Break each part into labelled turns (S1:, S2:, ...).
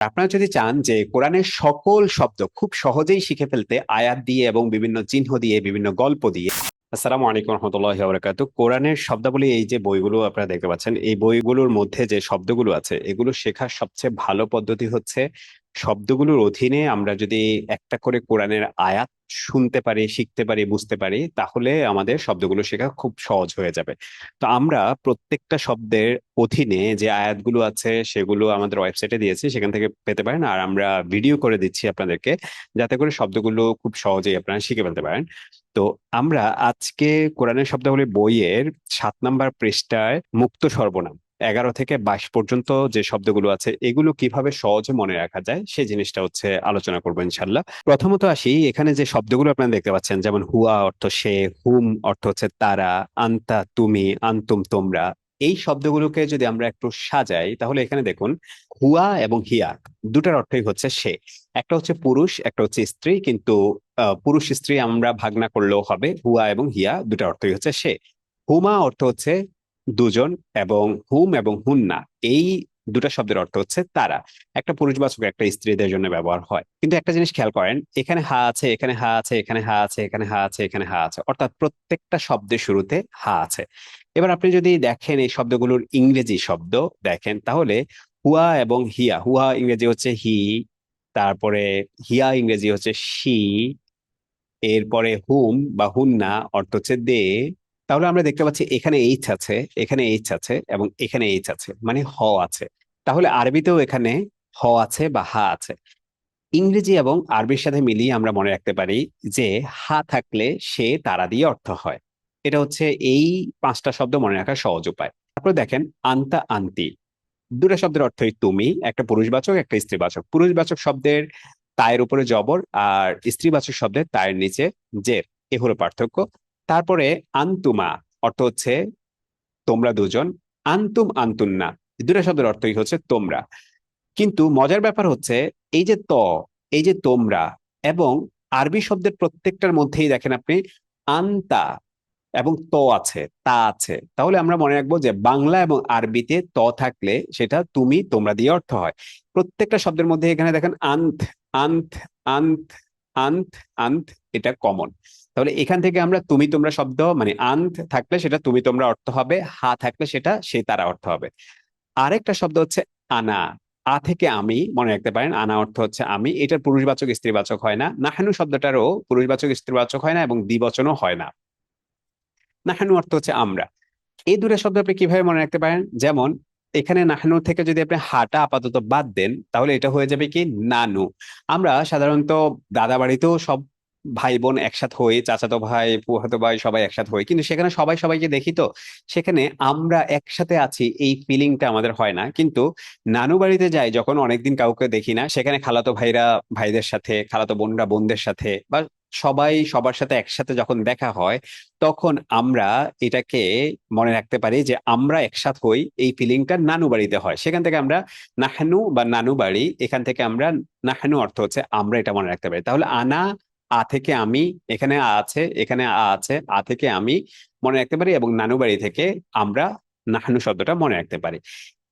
S1: আপনারা যদি চান যে কোরআনের সকল শব্দ খুব সহজেই শিখে ফেলতে আয়াত দিয়ে এবং বিভিন্ন চিহ্ন দিয়ে, বিভিন্ন গল্প দিয়ে আসসালামু আলাইকুম রহমতুল্লাহ বরকাত কোরআনের শব্দাবলী এই যে বইগুলো আপনারা দেখতে পাচ্ছেন, এই বইগুলোর মধ্যে যে শব্দগুলো আছে, এগুলো শেখার সবচেয়ে ভালো পদ্ধতি হচ্ছে শব্দগুলোর অধীনে আমরা যদি একটা করে কোরআনের আয়াত শুনতে পারি, শিখতে পারি, বুঝতে পারি, তাহলে আমাদের শব্দগুলো শেখা খুব সহজ হয়ে যাবে। তো আমরা প্রত্যেকটা শব্দের অধীনে যে আয়াতগুলো আছে, সেগুলো আমাদের ওয়েবসাইটে দিয়েছি, সেখান থেকে পেতে পারেন। আর আমরা ভিডিও করে দিচ্ছি আপনাদেরকে, যাতে করে শব্দগুলো খুব সহজেই আপনারা শিখে ফেলতে পারেন। তো আমরা আজকে কোরআনের শব্দাবলী বইয়ের সাত নাম্বার পৃষ্ঠায় মুক্ত সর্বনাম, এগারো থেকে বাইশ পর্যন্ত যে শব্দগুলো আছে, এগুলো কীভাবে সহজে মনে রাখা যায় সেই জিনিসটা হচ্ছে আলোচনা করব ইনশাল্লাহ প্রথমত আসি, এখানে যে শব্দগুলো আপনারা দেখতে পাচ্ছেন, যেমন হুয়া অর্থ সে, হুম অর্থ হচ্ছে তারা, আন্তা তুমি, আন্তুম তোমরা, এই শব্দগুলোকে যদি আমরা একটু সাজাই, তাহলে এখানে দেখুন, হুয়া এবং হিয়া, দুটার অর্থই হচ্ছে সে। একটা হচ্ছে পুরুষ, একটা হচ্ছে স্ত্রী, কিন্তু পুরুষ স্ত্রী আমরা ভাগ না করলেও হবে, হুয়া এবং হিয়া দুটা অর্থই হচ্ছে সে। হুমা অর্থ হচ্ছে দুজন এবং হুম এবং হুন্না, এই দুটা শব্দের অর্থ হচ্ছে তারা। একটা পুরুষবাচক একটা স্ত্রীদের জন্য ব্যবহার হয়। কিন্তু একটা জিনিস খেয়াল করেন, এখানে হা আছে, এখানে হা আছে, এখানে হা আছে, এখানে হা আছে, এখানে হা আছে, অর্থাৎ প্রত্যেকটা শব্দের শুরুতে হা আছে। এবার আপনি যদি দেখেন এই শব্দগুলোর ইংরেজি শব্দ দেখেন, তাহলে হুয়া এবং হিয়া, হুয়া ইংরেজি হচ্ছে হি, তারপরে হিয়া ইংরেজি হচ্ছে শি এরপরে হুম বা হুন্না অর্থ হচ্ছে দে। তাহলে আমরা দেখতে পাচ্ছি এখানে এইচ আছে, এখানে এইচ আছে এবং এখানে এইচ আছে মানে হ আছে। তাহলে আরবিতেও এখানে হ আছে বা হা আছে। ইংরেজি এবং আরবির সাথে মিলিয়ে আমরা মনে রাখতে পারি যে হা থাকলে সে তারা দিয়ে অর্থ হয়। এটা হচ্ছে এই পাঁচটা শব্দ মনে রাখার সহজ উপায়। তারপরে দেখেন আন্তা আন্তি। দুটা শব্দের অর্থই তুমি, একটা পুরুষবাচক, একটা স্ত্রীবাচক। পুরুষবাচক শব্দের তায়ের উপরে জবর আর স্ত্রীবাচক শব্দের তায়ের নিচে জের এ হলো পার্থক্য। তারপরে আন্তুমা, অর্থ হচ্ছে তোমরা দুজন। আন্তুম আন্তুন্না দুটা শব্দের অর্থই হচ্ছে তোমরা। কিন্তু মজার ব্যাপার হচ্ছে এই যে ত, এই যে তোমরা এবং আরবি শব্দের প্রত্যেকটার মধ্যেই দেখেন আপনি আন্তা এবং ত আছে, তা আছে। তাহলে আমরা মনে রাখব যে বাংলা এবং আরবিতে ত থাকলে সেটা তুমি, তোমরা দিয়ে অর্থ হয়। প্রত্যেকটা শব্দের মধ্যে এখানে দেখেন আন্থ আন্থ আন্ত আন্ত আন্ত এটা কমন তাহলে এখান থেকে আমরা তুমি তোমরা শব্দ মানে আন্ত থাকলে সেটা তুমি তোমরা অর্থ হবে, হা থাকলে সেটা সে তারা অর্থ হবে। আরেকটা শব্দ হচ্ছে আনা। আ থেকে আমি, মনে রাখতে পারেন, আনা অর্থ হচ্ছে আমি, এটার পুরুষবাচক, স্ত্রীবাচক হয় না। নাহানু শব্দটারও পুরুষবাচক, স্ত্রীবাচক হয় না এবং দ্বিবচনও হয় না। নাহানু অর্থ হচ্ছে আমরা। এই দুটো শব্দ আপনি কীভাবে মনে রাখতে পারেন? যেমন এখানে নাহানু থেকে যদি আপনি হাটা আপাতত বাদ দেন, তাহলে এটা হয়ে যাবে কি নানু। আমরা সাধারণত দাদা বাড়িতেও সব ভাই বোন একসাথে হই, চাচাতো ভাই ফুহাতো ভাই সবাই একসাথে হই। কিন্তু সেখানে সবাই সবাইকে দেখি তো, সেখানে আমরা একসাথে আছি, এই ফিলিংটা আমাদের হয় না। কিন্তু নানু বাড়িতে যাই যখন অনেকদিন কাউকে দেখি না, সেখানে খালাতো ভাইরা ভাইদের সাথে, খালাতো বোনরা বোনদের সাথে বা সবাই সবার সাথে একসাথে যখন দেখা হয়, তখন আমরা এটাকে মনে রাখতে পারি যে আমরা একসাথ হই এই ফিলিংটা নানু বাড়িতে হয়। সেখান থেকে আমরা নাহানু বা নানু বাড়ি এখান থেকে আমরা নাহানু অর্থ হচ্ছে আমরা এটা মনে রাখতে পারি। তাহলে আনা, আ থেকে আমি, এখানে আ আছে, এখানে আ আছে, আ থেকে আমি মনে রাখতে পারি এবং নানু বাড়ি থেকে আমরা নাহানু শব্দটা মনে রাখতে পারি।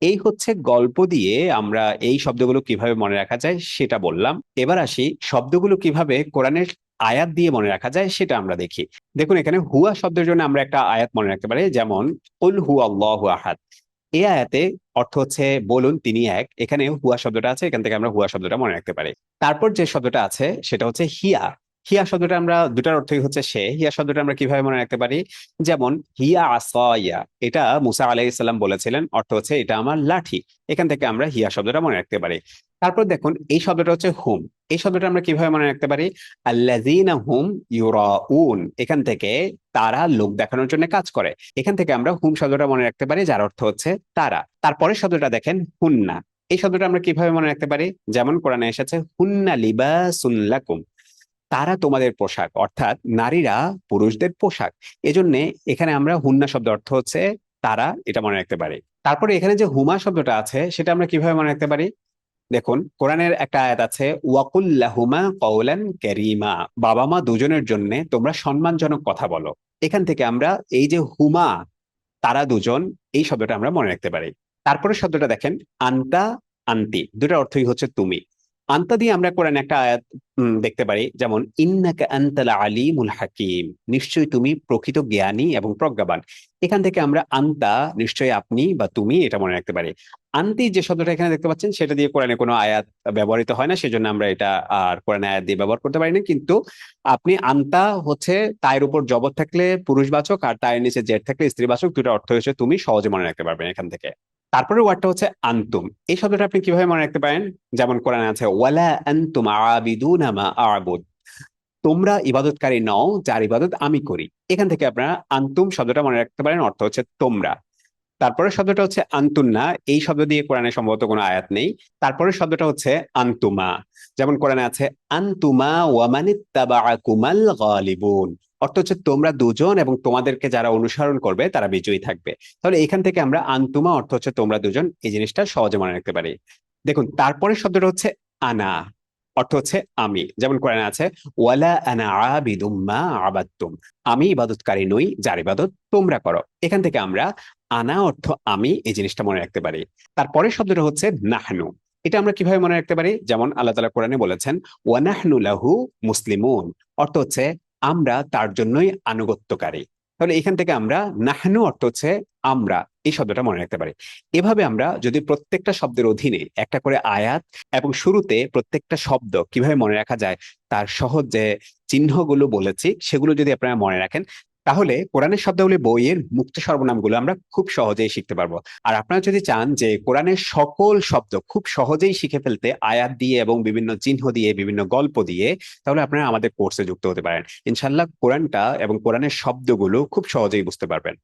S1: এই হচ্ছে গল্প দিয়ে আমরা এই শব্দগুলো কীভাবে মনে রাখা যায় সেটা বললাম। এবার আসি শব্দগুলো কীভাবে কোরআনের আয়াত দিয়ে মনে রাখা যায়, সেটা আমরা দেখি। দেখুন, এখানে হুয়া শব্দের জন্য আমরা একটা আয়াত মনে রাখতে পারি, যেমন উল হু আল্লাহ আহাদ। এ আয়াতে অর্থ হচ্ছে, বলুন, তিনি এক। এখানে হুয়া শব্দটা আছে, এখান থেকে আমরা হুয়া শব্দটা মনে রাখতে পারি। তারপর যে শব্দটা আছে, সেটা হচ্ছে, হিয়া। হিয়া শব্দটা আমরা দুটার অর্থই হচ্ছে সে। হিয়া শব্দটা আমরা কীভাবে মনে রাখতে পারি? যেমন, হিয়া আসয়া। এটা মুসা আলাইসাল্লাম বলেছিলেন, অর্থ হচ্ছে এটা আমার লাঠি। এখান থেকে আমরা হিয়া শব্দটা মনে রাখতে পারি। তারপর দেখুন, এই শব্দটা হচ্ছে হুম। এই শব্দটা আমরা কীভাবে মনে রাখতে পারি? হুম ইউরাউন। এখান থেকে তারা লোক দেখানোর জন্য কাজ করে। এখান থেকে আমরা হুম শব্দটা মনে রাখতে পারি, যার অর্থ হচ্ছে তারা। তারপরের শব্দটা দেখেন, হুন্না। এই শব্দটা আমরা কীভাবে মনে রাখতে পারি? যেমন কোরআনে এসেছে, হুন্না লিবাসুল্লাকুম তারা তোমাদের পোশাক, অর্থাৎ নারীরা পুরুষদের পোশাক। এজন্য এখানে আমরা হুন্না শব্দ অর্থ হচ্ছে তারা, এটা মনে রাখতে পারি। তারপরে এখানে যে হুমা শব্দটা আছে, সেটা আমরা কীভাবে মনে রাখতে পারি? দেখুন, কোরআনের একটা আয়াত আছে ওয়াকুল্লাহুমা কৌলান ক্যারিমা বাবা মা দুজনের জন্য তোমরা সম্মানজনক কথা বলো। এখান থেকে আমরা এই যে হুমা, তারা দুজন, এই শব্দটা আমরা মনে রাখতে পারি। তারপরে শব্দটা দেখেন, আন্তা, আন্তি। দুটার অর্থই হচ্ছে তুমি। আন্তা দিয়ে আমরা কোরআন একটা আয়াত দেখতে পারি। যেমন, ইন্নাকা আনতাল আলিমুল হাকিম নিশ্চয়ই তুমি প্রকৃত জ্ঞানী এবং প্রজ্ঞাবান। এখান থেকে আমরা আন্তা নিশ্চয়ই আপনি বা তুমি, এটা মনে রাখতে পারি। আন্তি যে শব্দটা এখানে দেখতে পাচ্ছেন, সেটা দিয়ে কোরআনে কোনো আয়াত ব্যবহৃত হয় না, সেজন্য আমরা এটা আর কোরআনে আয়াত দিয়ে ব্যবহার করতে পারি না। কিন্তু আপনি আন্তা হচ্ছে তায়ের উপর জবর থাকলে পুরুষবাচক আর তায়ের নিচে জেড থাকলে স্ত্রীবাচক দুটো অর্থ হচ্ছে তুমি সহজে মনে রাখতে পারবেন এখান থেকে। তারপরে ওয়ার্ডটা হচ্ছে আন্তুম এই শব্দটা আপনি কীভাবে মনে রাখতে পারেন? যেমন কোরআনে আছে, ওয়ালা আনতুম আবিদুনা আবুদ। তোমরা ইবাদতকারী নও, যার ইবাদত আমি করি। এখান থেকে আপনারা আন্তুম শব্দটা মনে রাখতে পারেন, অর্থ হচ্ছে তোমরা। তারপরে শব্দটা হচ্ছে আন্তুন্না। এই শব্দ দিয়ে কোরআনে সম্ভবত কোনো আয়াত নেই। তারপরে শব্দটা হচ্ছে আন্তুমা। যেমন কোরআনে আছে, আন্তুমা ওয়ামানিত্তাবাআকুমাল গালিবুন। অর্থ হচ্ছে তোমরা দুজন এবং তোমাদেরকে যারা অনুসরণ করবে, তারা বিজয়ী থাকবে। তাহলে এখান থেকে আমরা আন্তুমা, অর্থ হচ্ছে তোমরা দুজন, এই জিনিসটা সহজে মনে রাখতে পারি। দেখুন তারপরে শব্দটা হচ্ছে আনা। অর্থ হচ্ছে আমি। যেমন কোরআনে আছে, ওয়ালা আনা আবিদুম মা আবাদতুম। আমি ইবাদতকারী নই, যার ইবাদত তোমরা করো। এখান থেকে আমরা আনা অর্থ আমি এই জিনিসটা মনে রাখতে পারি। তারপরে শব্দটা হচ্ছে নাহনু। এটা আমরা কীভাবে মনে রাখতে পারি? যেমন আল্লাহ তালা কোরআনে বলেছেন ওয়ানাহনু লাহু মুসলিমুন। অর্থ হচ্ছে আমরা তার জন্যই আনুগত্যকারী। তাহলে এখান থেকে আমরা নাহানু অর্থ হচ্ছে আমরা, এই শব্দটা মনে রাখতে পারি। এভাবে আমরা যদি প্রত্যেকটা শব্দের অধীনে একটা করে আয়াত এবং শুরুতে প্রত্যেকটা শব্দ কীভাবে মনে রাখা যায়, তার সহজ যে চিহ্নগুলো বলেছি, সেগুলো যদি আপনারা মনে রাখেন তাহলে কোরআনের শব্দাবলী বইয়ের মুক্ত সর্বনামগুলো আমরা খুব সহজেই শিখতে পারব। আর আপনারা যদি চান যে কোরআনের সকল শব্দ খুব সহজেই শিখে ফেলতে আয়াত দিয়ে এবং বিভিন্ন চিহ্ন দিয়ে, বিভিন্ন গল্প দিয়ে, তাহলে আপনারা আমাদের কোর্সে যুক্ত হতে পারেন। ইনশাল্লাহ কোরআনটা এবং কোরআনের শব্দগুলো খুব সহজেই বুঝতে পারবেন।